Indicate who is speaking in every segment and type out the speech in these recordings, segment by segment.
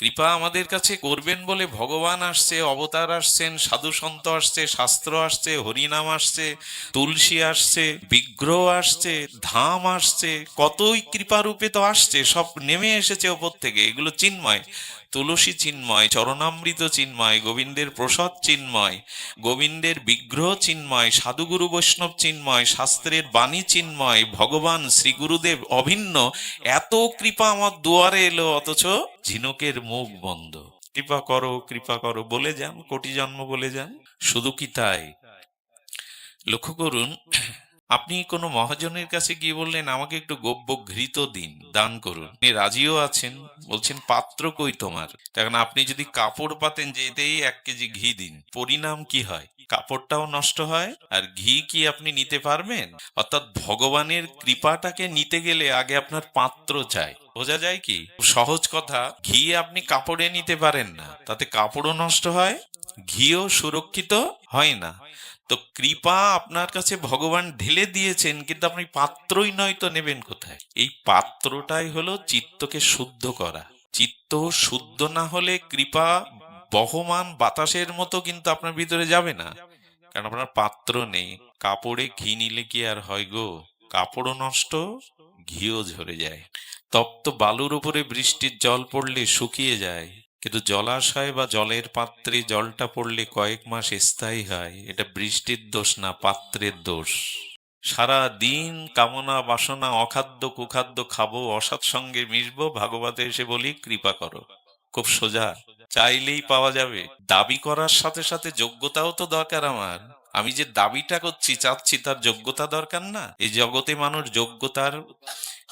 Speaker 1: কৃপা আমাদের কাছে করবেন বলে ভগবান আসছে, অবতার আসছেন, সাধু সন্ত আসছে, শাস্ত্র আসছে, হরিনাম আসছে, তুলসী আসছে, বিগ্রহ আসছে, ধাম আসছে, কতই কৃপারূপে তো আসছে, সব নেমে এসেছে ওপর থেকে, এগুলো চিন্ময়। তুলসী চিন্ময়, চরণামৃত চিন্ময়, গোবিন্দের প্রসাদ চিন্ময়, গোবিন্দের বিগ্রহ চিন্ময়, সাধুগুরু বৈষ্ণব চিন্ময়, শাস্ত্রের বাণী চিন্ময়, ভগবান শ্রী গুরুদেব অভিন্ন। এত কৃপা আমার দুয়ারে এলো, অথচ ঝিনুকের মুখ বন্ধ। কৃপা করো কৃপা করো, বলে যান, কোটি জন্ম বলে যান। শুধু কি তাই? লক্ষ্য করুন আপনি কোনো মহাজনের কাছে গিয়ে বললেন, আমাকে একটু গব্য ঘৃত দিন, দান করুন। আপনি রাজিও আছেন, বলছেন, পাত্র কই তোমার? তখন আপনি যদি কাপড় পাতেন যে এতেই এক কেজি ঘি দিন, পরিণাম কি হয়? কাপড়টাও নষ্ট হয়, আর ঘি কি আপনি নিতে পারবেন? অর্থাৎ ভগবানের কৃপাটাকে নিতে গেলে আগে আপনার পাত্র চাই। বোঝা যায় কি? সহজ কথা, ঘি আপনি কাপড়ে নিতে পারেন না, তাতে কাপড়ও নষ্ট হয়, ঘিও সুরক্ষিত হয় না। তো কৃপা আপনার কাছে ভগবান ঢেলে দিয়েছেন, কিন্তু আপনি পাত্রই নয় তো নেবেন কোথায়? এই পাত্রটাই হলো চিত্তকে শুদ্ধ করা। চিত্ত শুদ্ধ না হলে কৃপা বহমান বাতাসের মতো কিন্তু আপনার ভিতরে যাবে না। কারণ আপনার পাত্র নেই। কাপড়ে ঘি নিলে কি আর হয় গো? কাপড়ও নষ্ট, ঘিও ঝরে যায়। তপ্ত বালুর উপরে বৃষ্টির জল পড়লে শুকিয়ে যায়। কিন্তু জলাশয় বা জলের পাত্রে জলটা পড়লে কয়েক মাস স্থায়ী হয়, এটা বৃষ্টির দোষ না, পাত্রের দোষ। সারা দিন কামনা, বাসনা, অখাদ্য, কুখাদ্য খাব, অসৎ সঙ্গে মিশবো, ভাগবতে এসে বলি, কৃপা করো। খুব সোজা, চাইলেই পাওয়া যাবে। দাবি করার সাথে সাথে যোগ্যতাও তো দরকার আমার। আমি যে দাবিটা করছি, চাচ্ছি তার যোগ্যতা দরকার না? এই জগতে মানুষ যোগ্যতার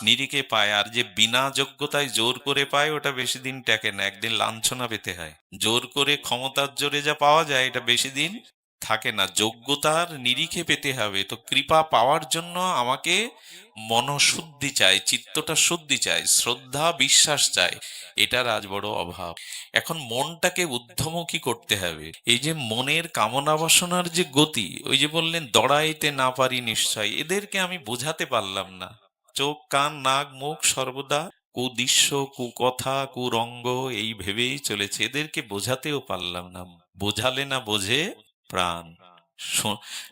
Speaker 1: নিরিখে পায় আর যে বিনা যোগ্যতায় জোর করে পায়, ওটা বেশি দিন টেকে না, একদিন লাঞ্ছনা পেতে হয়। জোর করে ক্ষমতার জোরে যা পাওয়া যায়, এটা বেশি দিন থাকে না। যোগ্যতার নিরিখে পেতে হবে। তো কৃপা পাওয়ার জন্য আমাকে মনশুদ্ধি চাই, চিত্তটা শুদ্ধি চাই, শ্রদ্ধা, বিশ্বাস চাই, এটার আজ বড় অভাব। এখন মনটাকে উদ্ধমুখী করতে হবে। এই যে মনের কামনা বাসনার যে গতি, ওই যে বললেন, দড়াইতে না পারি নিশ্চয়। এদেরকে আমি বোঝাতে পারলাম না। চোখ, কান, নাক, মুখ সর্বদা কুদৃশ্য কুকথা কুরঙ্গ এই ভেবেই চলেছে। এদেরকে বোঝাতেও পারলাম না। বোঝালে না বোঝে প্রাণ।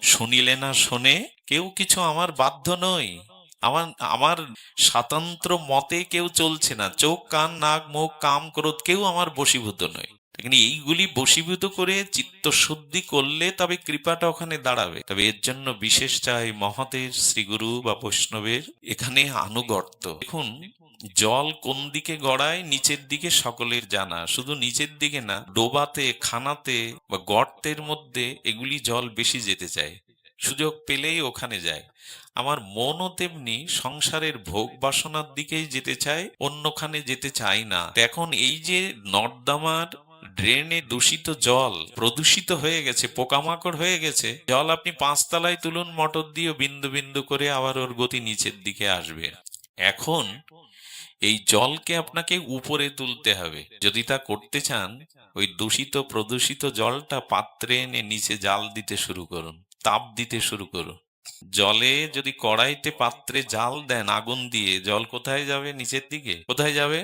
Speaker 1: শুনিলে না শোনে কেউ কিছু আমার বাধ্য নই। আমার আমার স্বাতন্ত্র মতে কেউ চলছে না। চোখ, কান, নাক, মুখ, কাম, ক্রোধ কেউ আমার বশীভূত নয়। কিন্তু এইগুলি বশীভূত করে চিত্ত শুদ্ধি করলে তবে কৃপাটা ওখানে দাঁড়াবে। তবে এর জন্য বিশেষ চাই মহাতের শ্রীগুরু বা বৈষ্ণবের এখানে আনুগত্য। দেখুন, জল কোন দিকে গড়ায়, নিচের দিকে সকলের জানা। শুধু নিচের দিকে না, ডোবাতে, খানাতে বা গর্তের মধ্যে এগুলি জল বেশি যেতে চায়। সুযোগ পেলেই ওখানে যায়। আমার মনও তেমনি সংসারের ভোগ বাসনার দিকেই যেতে চায়, অন্যখানে যেতে চায় না। এখন এই যে নর্দমার ড্রেনে দূষিত জল প্রদূষিত হয়ে গেছে, পোকামাকড় হয়ে গেছে, জল আপনি পাঁচতলায় তুলুন, মোটর দিয়ে বিন্দু বিন্দু করে আবার ওর গতি নিচের দিকে আসবে। এখন এই জলকে আপনাকে উপরে তুলতে হবে। যদি তা করতে চান, ওই দূষিত, প্রদূষিত জলটা পাত্রে এনে নিচে জাল দিতে শুরু করুন, তাপ দিতে শুরু করুন। জলে যদি কড়াইতে পাত্রে জাল দেন, আগুন দিয়ে, জল কোথায় যাবে নিচের দিকে? কোথায় যাবে?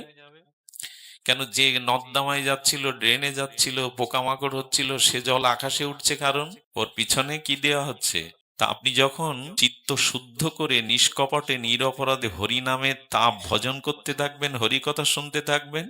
Speaker 1: কেন যে নর্দমায় যাচ্ছিল, ড্রেনে যাচ্ছিল, পোকামাকড় হচ্ছিল, সে জল আকাশে উঠছে কারণ ওর পিছনে কি দেওয়া হচ্ছে? তা আপনি যখন চিত্ত শুদ্ধ করে নিষ্কপটে নিরপরাধে হরি নামে তাপ ভজন করতে থাকবেন হরি কথা শুনতে থাকবেন,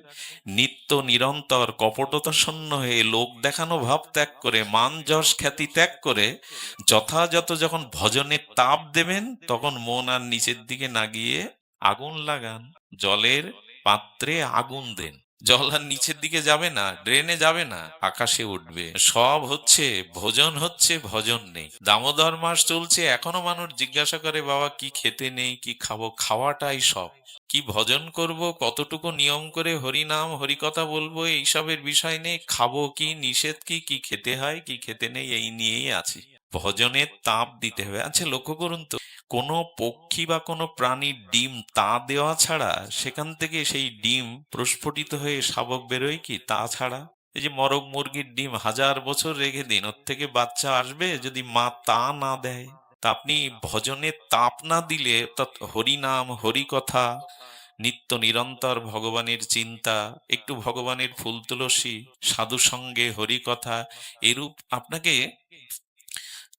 Speaker 1: নিত্য নিরন্তর কপটতা শূন্য হয়ে লোক দেখানো ভাব ত্যাগ করে, মান যশ খ্যাতি ত্যাগ করে, যথাযথ যখন ভজনে তাপ দেবেন, তখন মন আর নিচের দিকে না গিয়ে আগুন লাগান, জলের পাত্রে আগুন দেন। জল আর নিচের দিকে যাবে না, ড্রেনে যাবে না, আকাশে উঠবে। সব হচ্ছে, ভোজন হচ্ছে, ভজন নেই। দামোদর মাস চলছে, এখনও মানুষ জিজ্ঞাসা করে, বাবা, কি খেতে নেই, কি খাব? খাওয়াটাই সব। কি ভজন করব, কতটুকু নিয়ম করে হরি নাম হরি কথা বলব এইসবের বিষয় নেই। খাব কি, নিষেধ কি কি খেতে হয়, কি খেতে নেই, এই নিয়েই আছি। ভজনের তাপ দিতে হবে। আচ্ছা লক্ষ্য করুন তো। কোনো পক্ষী বা কোনো প্রাণীর ডিম তা দেওয়া ছাড়া সেখান থেকে সেই ডিম প্রস্ফুটিত হয়ে শাবক বেরোয় কি তা ছাড়া? এই যে মরগ মুরগির ডিম হাজার বছর রেখে দিন, ওর থেকে বাচ্চা আসবে যদি মা তা না দেয়? তা আপনি ভজনে তাপ না দিলে অর্থাৎ হরিনাম হরি কথা নিত্য নিরন্তর ভগবানের চিন্তা, একটু ভগবানের ফুল তুলসী সাধু সঙ্গে হরিকথা, এরূপ আপনাকে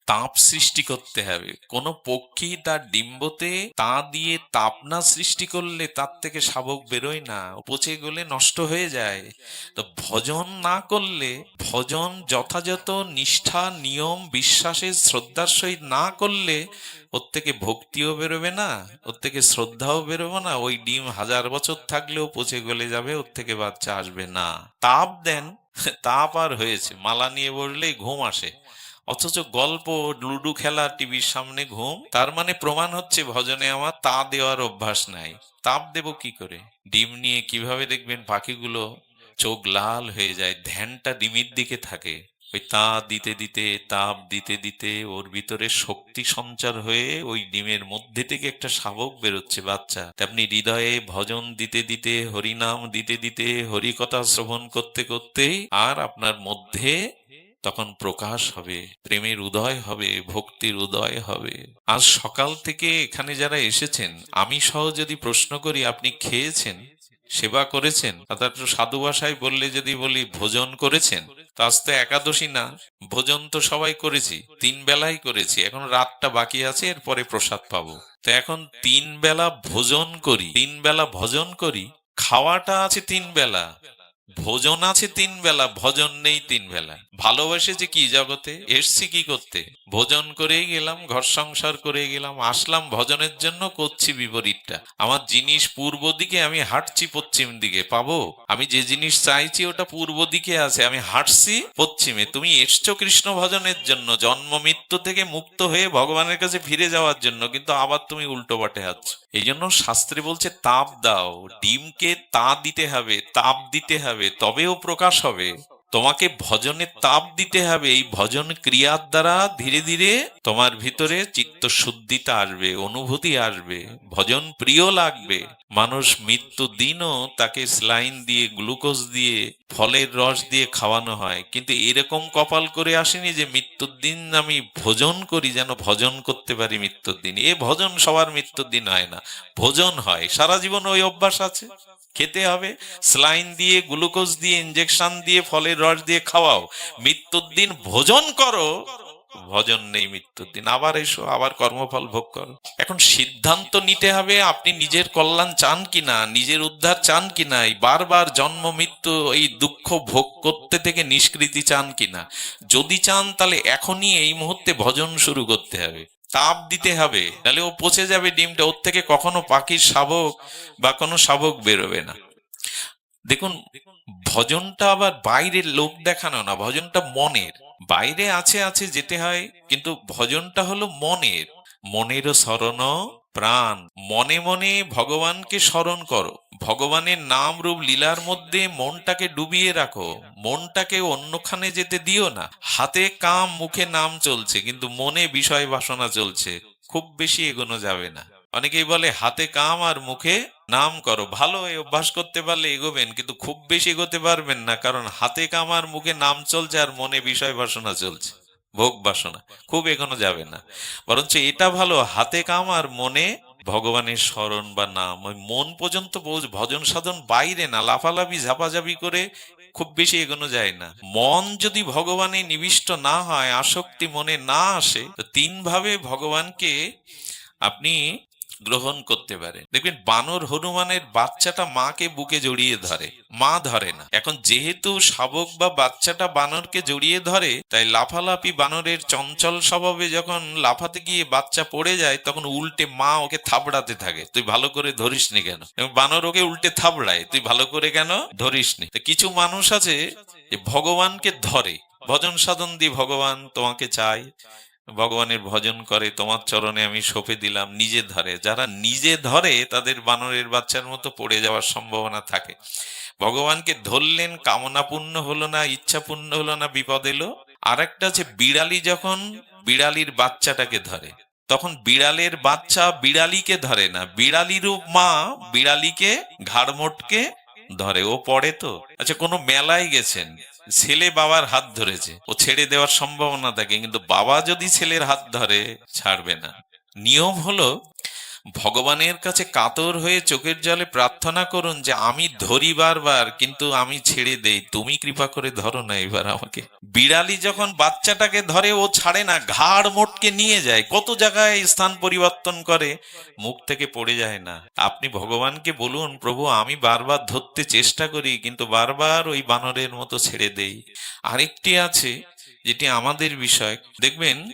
Speaker 1: তাপ সৃষ্টি করতে হবে। কোন পক্ষী তার ডিম্বতে তা দিয়ে তাপ না সৃষ্টি করলে তার থেকে শাবক বেরোয় না, পচে গলে নষ্ট হয়ে যায়। তো ভজন না করলে, ভজন যথাযথ নিষ্ঠা, নিয়ম, বিশ্বাসের শ্রদ্ধার সহিত না করলে ওর থেকে ভক্তিও বেরোবে না, ওর থেকে শ্রদ্ধাও বেরোবে না। ওই ডিম হাজার বছর থাকলেও পচে গলে যাবে, ওর থেকে বাচ্চা আসবে না। তাপ দেন, তাপ আর হয়েছে। মালা নিয়ে বসলেই ঘুম আসে। অথচ গল্প, লুডু খেলা, টিভির সামনে ঘুম, তার মানে প্রমাণ হচ্ছে ভজনে আমার তা দেওয়ার অভ্যাস নাই। তাপ দেব কি করে? ডিম নিয়ে কীভাবে দেখবেন পাখিগুলো? চোখ লাল হয়ে যায়, ধ্যানটা ডিমের দিকে থাকে। ওই তা দিতে দিতে, তাপ দিতে দিতে ওর ভিতরে শক্তি সঞ্চার হয়ে ওই ডিমের মধ্যে থেকে একটা শাবক বেরোচ্ছে বাচ্চা। তা আপনি হৃদয়ে ভজন দিতে দিতে, হরিনাম দিতে দিতে, হরিকথা শ্রবণ করতে করতেই আর আপনার মধ্যে তখন প্রকাশ হবে, প্রেমের উদয় হবে, ভক্তির উদয় হবে। আজ সকাল থেকে এখানে যারা এসেছেন, আমি সহ যদি প্রশ্ন করি, আপনি খেয়েছেন? সেবা করেছেন? অর্থাৎ সাধু ভাষায় বললে যদি বলি, ভোজন করেছেন? আজ তো একাদশী না। ভোজন তো সবাই করেছি, তিন বেলাই করেছি। এখন রাতটা বাকি আছে, এরপরে প্রসাদ পাবো। তো এখন তিন বেলা ভোজন করি, তিন বেলা ভজন করি, খাওয়াটা আছে তিন বেলা। ভোজন আছে তিন বেলা, ভজন নেই তিন বেলা। ভালোবেসেছে কি জগতে? এসছি কি করতে? ভোজন করেই গেলাম, ঘর সংসার করে গেলাম, আসলাম ভজনের জন্য করছি বিপরীতটা। আমার জিনিস পূর্ব দিকে আমি হাঁটছি পশ্চিম দিকে, পাবো? আমি যে জিনিস চাইছি ওটা পূর্ব দিকে আছে, আমি হাঁটছি পশ্চিমে। তুমি এসছো কৃষ্ণ ভজনের জন্য, জন্ম মৃত্যু থেকে মুক্ত হয়ে ভগবানের কাছে ফিরে যাওয়ার জন্য, কিন্তু আবার তুমি উল্টো পাটে হাঁটছ এই জন্য শাস্ত্রে বলছে, তাপ দাও। ডিমকে তা দিতে হবে, তাপ দিতে হবে। তবেও প্রকাশ হবে। তোমাকে ভজনে তাপ দিতে হবে, এই ভজন ক্রিয়ার দ্বারা ধীরে ধীরে তোমার ভিতরে চিত্ত শুদ্ধিতা আসবে, অনুভূতি আসবে, ভজন প্রিয় লাগবে। মানুষ মৃত্যু দিনও তাকে স্লাইন দিয়ে, গ্লুকোজ দিয়ে, ফলের রস দিয়ে খাওয়ানো হয়। কিন্তু এরকম কপাল করে আসেনি যে মৃত্যুর দিন আমি ভোজন করি, যেন ভজন করতে পারি মৃত্যুর দিন। এ ভজন সবার মৃত্যুর দিন হয় না। ভোজন হয়। সারা জীবন ওই অভ্যাস আছে? খেতে হবে। স্লাইন দিয়ে, গ্লুকোজ দিয়ে, ইনজেকশন দিয়ে, ফলের রস দিয়ে খাওয়াও। মৃত্যুর দিন ভোজন করো। ভজন নেই মৃত্যুর দিন। আবার এসো, আবার কর্মফল ভোগ করো। এখন সিদ্ধান্ত নিতে হবে, আপনি নিজের কল্যাণ চান কিনা, নিজের উদ্ধার চান কিনা, এই বারবার জন্ম, মৃত্যু, এই দুঃখ ভোগ করতে থেকে নিষ্কৃতি চান কিনা। যদি চান, তাহলে এখনই এই মুহূর্তে ভজন শুরু করতে হবে। তাপ দিতে হবে, তাহলে ও পচে যাবে ডিমটা। ওর থেকে কখনো পাখির শাবক বা কোনো শাবক বেরোবে না। দেখুন, ভজনটা আবার বাইরের লোক দেখানো না, ভজনটা মনের। বাইরে আছে আছে যেতে হয়, কিন্তু ভজনটা হলো মনের। মনেরও স্মরণ প্রাণ। মনে মনে ভগবানকে স্মরণ করো। ভগবানের নাম রূপ লীলার মধ্যে মনটাকে ডুবিয়ে রাখো। মনটাকে অন্যখানে যেতে দিও না। হাতে কাম, মুখে নাম চলছে, কিন্তু মনে বিষয় বাসনা চলছে। খুব বেশি এগোনো যাবে না। অনেকেই বলে, হাতে কাম আর মুখে নাম করো। ভালো এই অভ্যাস করতে পারলে এগোবেন, কিন্তু খুব বেশি এগোতে পারবেন না, কারণ হাতে কাম আর মুখে নাম চলছে আর মনে বিষয় বাসনা চলছে। ভোগ বাসনা, খুব এগোনো যাবে না। বরঞ্চ এটা ভালো, হাতে কাম আর মনে ভগবানের স্মরণ বা নাম, ওই মন পর্যন্ত ভজন সাধন বাইরে না, লাফালাফি, ঝাপাঝাপি করে খুব বেশি এগোনো যায় না। মন যদি ভগবানে নিবিষ্ট না হয়, আসক্তি মনে না আসে, তো তিন ভাবে ভগবানকে আপনি গ্রহণ করতে পারে। দেখবেন, বানর হনুমানের বাচ্চাটা মাকে বুকে জড়িয়ে ধরে। মা ধরে না। এখন যেহেতু শাবক বা বাচ্চাটা বানরকে জড়িয়ে ধরে, তাই লাফালাফি বানরের চঞ্চল স্বভাবে যখন লাফাতে গিয়ে বাচ্চা পড়ে যায়, তখন উল্টে মা ওকে থাবড়াতে থাকে। তুই ভালো করে ধরিস নি কেন? এবং বানর ওকে উল্টে থাবড়ায়। তুই ভালো করে কেন ধরিস নি কিছু মানুষ আছে যে ভগবানকে ধরে। ভজন সাধন দিয়ে ভগবান, তোমাকে চাই। ভগবানের ভজন করে, তোমার চরণে আমি সঁপে দিলাম নিজে ধরে। যারা নিজে ধরে, তাদের বানরের বাচ্চার মতো পড়ে যাওয়ার সম্ভাবনা থাকে। ভগবানকে ধরলেন কামনা পূর্ণ হলো না ইচ্ছা পূর্ণ হলো না, বিপদ এলো। আর একটা আছে, বিড়ালি যখন বিড়ালির বাচ্চাটাকে ধরে, তখন বিড়ালের বাচ্চা বিড়ালিকে ধরে না, বিড়ালিরও মা বিড়ালিকে ঘাড় মোটকে ধরে। ও পড়ে তো? আচ্ছা কোনো মেলায় গেছেন? ছেলে বাবার হাত ধরেছে। ও ছেড়ে দেওয়ার সম্ভাবনা থাকে, কিন্তু বাবা যদি ছেলের হাত ধরে, ছাড়বে না। নিয়ম হলো ভগবানের কাছে কাতর হয়ে চোখের জলে প্রার্থনা করুন যে আমি ধরি বারবার, কিন্তু আমি ছেড়ে দেই। তুমি কৃপা করে ধরো না এবার আমাকে। বিড়ালি যখন বাচ্চাটাকে ধরে, ও ছাড়ে না, ঘাড় মোটকে নিয়ে যায়, কত জায়গায় স্থান পরিবর্তন করে, মুখ থেকে পড়ে যায় না। আপনি ভগবানকে বলুন, প্রভু, আমি বারবার ধরতে চেষ্টা করি, কিন্তু বারবার ওই বানরের মতো ছেড়ে দেই। আরেকটি আছে, যেটি আমাদের বিষয়। দেখবেন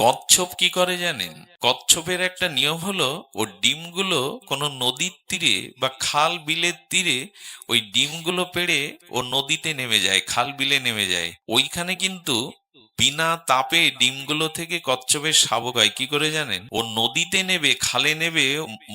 Speaker 1: কচ্ছপ কি করে জানেন? কচ্ছপের একটা নিয়ম হলো ও ডিমগুলো কোনো নদীর তীরে বা খাল বিলের তীরে ওই ডিমগুলো পেড়ে ও নদীতে নেমে যায়, খাল বিলে নেমে যায়। ওইখানে কিন্তু বিনা তাপে ডিমগুলো থেকে কচ্ছপের শাবক হয়। কি করে জানেন? ও নদীতে নেবে, খালে নেবে,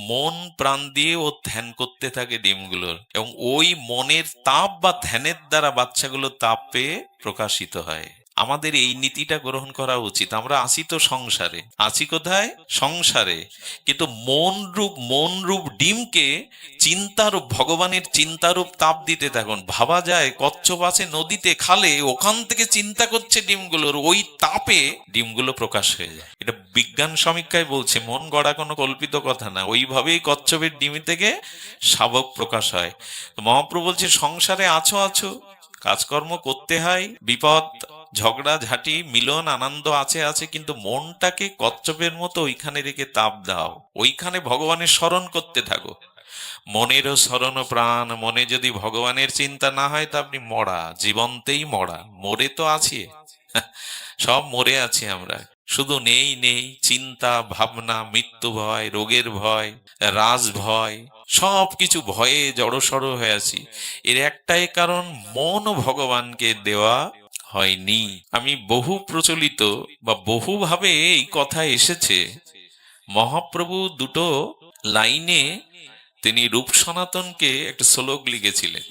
Speaker 1: মন প্রাণ দিয়ে ও ধ্যান করতে থাকে ডিমগুলোর এবং ওই মনের তাপ বা ধ্যানের দ্বারা বাচ্চাগুলো তাপ পেয়ে প্রকাশিত হয়। আমাদের এই নীতিটা গ্রহণ করা উচিত। আমরা আসি তো সংসারে। আছি কোথায়? সংসারে। কিন্তু মন রূপ মন রূপ ডিমকে চিন্তারূপ, ভগবানের চিন্তারূপ তাপ দিতে থাকুন। ভাবা যায়, কচ্ছপ আছে নদীতে খালে, ওখান থেকে চিন্তা করছে ডিমগুলোর। ওই তাপে ডিমগুলো প্রকাশ হয়ে যায়। এটা বিজ্ঞান সমীক্ষায় বলছে, মন গড়া কোনো কল্পিত কথা না। ওইভাবেই কচ্ছপের ডিমি থেকে শাবক প্রকাশ হয়। মহাপ্রভু বলছে, সংসারে আছো আছো। কাজকর্ম করতে হয়, বিপদ ঝগড়া, ঝাঁটি, মিলন, আনন্দ আছে আছে, কিন্তু মনটাকে কচ্ছপের মতো ওইখানে রেখে তাপ দাও। ওইখানে ভগবানের স্মরণ করতে থাকো। মনেরও স্মরণ প্রাণ, মনে যদি ভগবানের চিন্তা না হয় তা আপনি মরা, জীবন্তেই মরা। মরে তো আছি। সব মরে আছি আমরা। শুধু নেই নেই, চিন্তা, ভাবনা, মৃত্যু ভয়, রোগের ভয়, রাজ ভয়, সব কিছু ভয়ে জড়সড় হয়ে আছি। এর একটাই কারণ, মন ভগবানকে দেওয়া হয়নি। আমি বহু প্রচলিত বা বহুভাবে এই কথা এসেছে। মহাপ্রভু দুটো লাইনে তিনি রূপ সনাতনকে একটা শ্লোক লিখেছিলেন।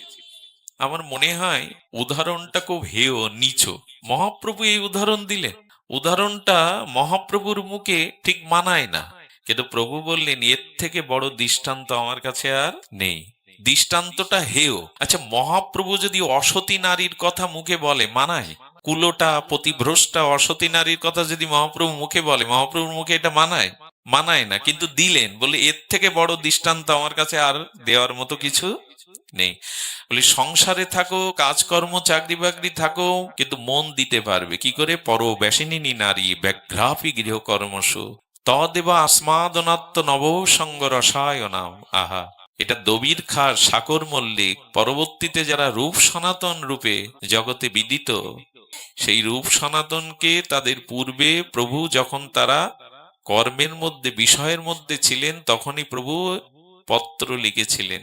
Speaker 1: আমার মনে হয় উদাহরণটা খুব হেয়, নিচু। মহাপ্রভু এই উদাহরণ দিলেন। উদাহরণটা মহাপ্রভুর মুখে ঠিক মানায় না। কিন্তু প্রভু বললেন, এর থেকে বড় দৃষ্টান্ত আমার কাছে আর নেই। দৃষ্টান্তটা হেয়। আচ্ছা মহাপ্রভু যদি অসতী নারীর কথা মুখে বলে, মানায়? কুলোটা প্রতিভ্রষ্টা অসতী নারীর কথা যদি মহাপ্রভু মুখে বলে, মহাপ্রভুর মুখে এটা মানায়? মানায় না, কিন্তু দিলেন। বলে, এর থেকে বড় দৃষ্টান্ত আমার কাছে আর দেওয়ার মতো কিছু নেই। বলি, সংসারে থাকো, কাজকর্ম চাকরি বাকরি থাকো, কিন্তু মন দিতে পারবে। কি করে? পরবেশিনী নারী, ব্যাঘ্রাপি গৃহকর্মসু। তদেবা আসমাদনাত্ম নবসঙ্গ রসায়নাম আহা। এটা দবির খার সাকর মল্লিক, পরবর্তীতে যারা রূপ সনাতন রূপে জগতে বিদিত, সেই রূপ সনাতনকে তাদের পূর্বে প্রভু যখন তারা কর্মের মধ্যে, বিষয়ের মধ্যে ছিলেন, তখনই প্রভু পত্র লিখেছিলেন।